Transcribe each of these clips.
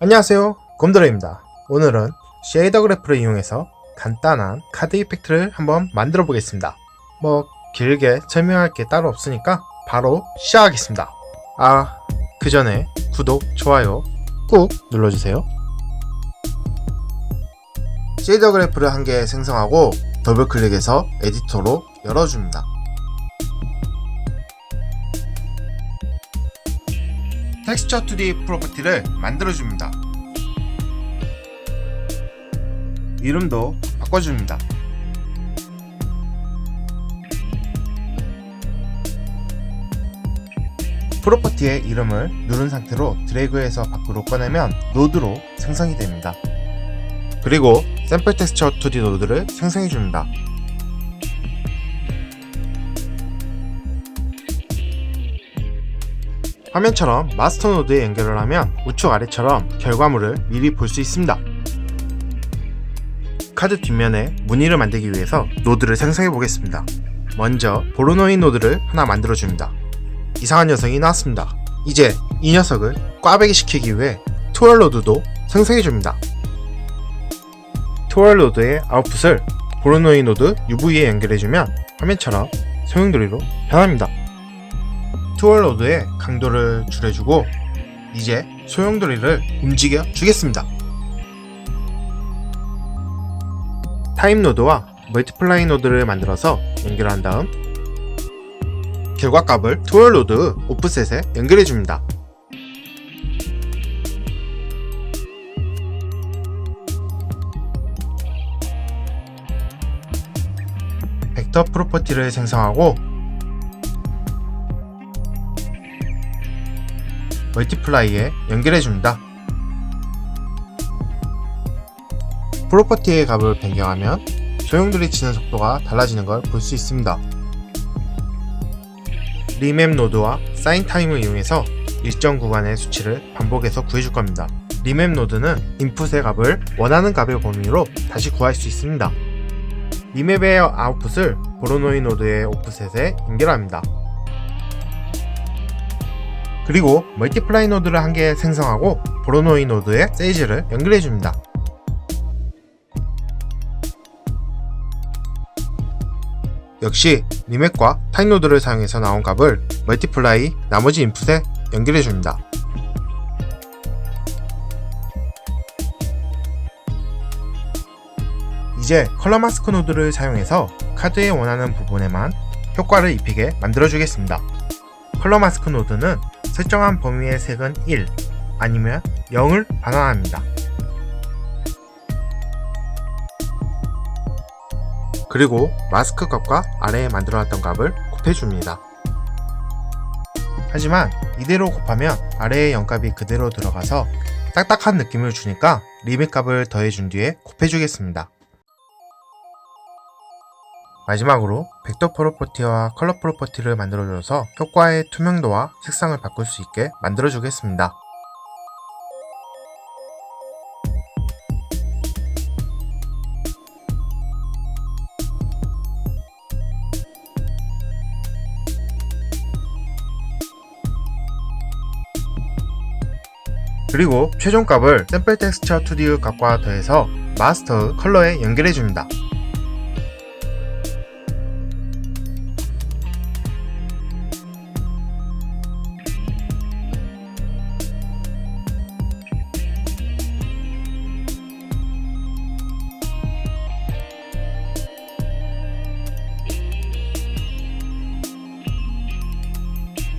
안녕하세요. 곰드레입니다. 오늘은 쉐이더 그래프를 이용해서 간단한 카드 이펙트를 한번 만들어 보겠습니다. 뭐 길게 설명할 게 따로 없으니까 바로 시작하겠습니다. 아 그 전에 구독 좋아요 꾹 눌러주세요. 쉐이더 그래프를 한 개 생성하고 더블 클릭해서 에디터로 열어줍니다 텍스처 2D 프로퍼티를 만들어줍니다. 이름도 바꿔줍니다. 프로퍼티의 이름을 누른 상태로 드래그해서 밖으로 꺼내면 노드로 생성이 됩니다. 그리고 샘플 텍스처 2D 노드를 생성해줍니다. 화면처럼 마스터 노드에 연결을 하면 우측 아래처럼 결과물을 미리 볼 수 있습니다. 카드 뒷면에 무늬를 만들기 위해서 노드를 생성해 보겠습니다. 먼저 보로노인 노드를 하나 만들어 줍니다. 이상한 녀석이 나왔습니다. 이제 이 녀석을 꽈배기 시키기 위해 투얼 노드도 생성해 줍니다. 투얼 노드의 아웃풋을 보로노인 노드 UV에 연결해 주면 화면처럼 소용돌이로 변합니다. 투얼로드의 강도를 줄여주고 이제 소용돌이를 움직여 주겠습니다. 타임 노드와 멀티플라이 노드를 만들어서 연결한 다음 결과값을 투얼로드 오프셋에 연결해 줍니다. 벡터 프로퍼티를 생성하고 멀티플라이에 연결해 줍니다. 프로퍼티의 값을 변경하면 소용돌이 치는 속도가 달라지는 걸 볼 수 있습니다. 리맵 노드와 사인 타임을 이용해서 일정 구간의 수치를 반복해서 구해줄 겁니다. 리맵 노드는 인풋의 값을 원하는 값의 범위로 다시 구할 수 있습니다. 리맵의 아웃풋을 보로노이 노드의 오프셋에 연결합니다. 그리고 멀티플라이 노드를 한 개 생성하고 보로노이 노드에 세이지를 연결해 줍니다. 역시 리맥과 타임 노드를 사용해서 나온 값을 멀티플라이 나머지 인풋에 연결해 줍니다. 이제 컬러 마스크 노드를 사용해서 카드에 원하는 부분에만 효과를 입히게 만들어 주겠습니다. 컬러 마스크 노드는 설정한 범위의 색은 1 아니면 0을 반환합니다. 그리고 마스크 값과 아래에 만들어놨던 값을 곱해줍니다. 하지만 이대로 곱하면 아래의 0값이 그대로 들어가서 딱딱한 느낌을 주니까 리밋 값을 더해준 뒤에 곱해주겠습니다. 마지막으로 벡터 프로퍼티와 컬러 프로퍼티를 만들어줘서 효과의 투명도와 색상을 바꿀 수 있게 만들어주겠습니다. 그리고 최종 값을 샘플 텍스처 2D 값과 더해서 마스터 컬러에 연결해줍니다.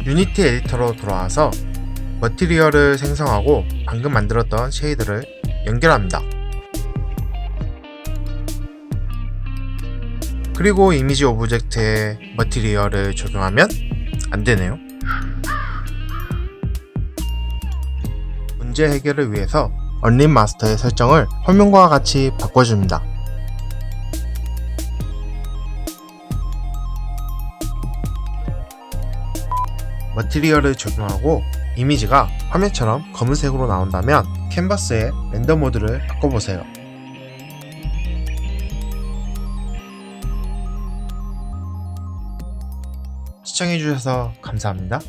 유니티 에디터로 돌아와서 머티리얼을 생성하고 방금 만들었던 쉐이드를 연결합니다. 그리고 이미지 오브젝트에 머티리얼을 적용하면 안되네요. 문제 해결을 위해서 언린 마스터의 설정을 화면과 같이 바꿔줍니다. 머티리얼을 적용하고 이미지가 화면처럼 검은색으로 나온다면 캔버스의 렌더 모드를 바꿔보세요. 시청해주셔서 감사합니다.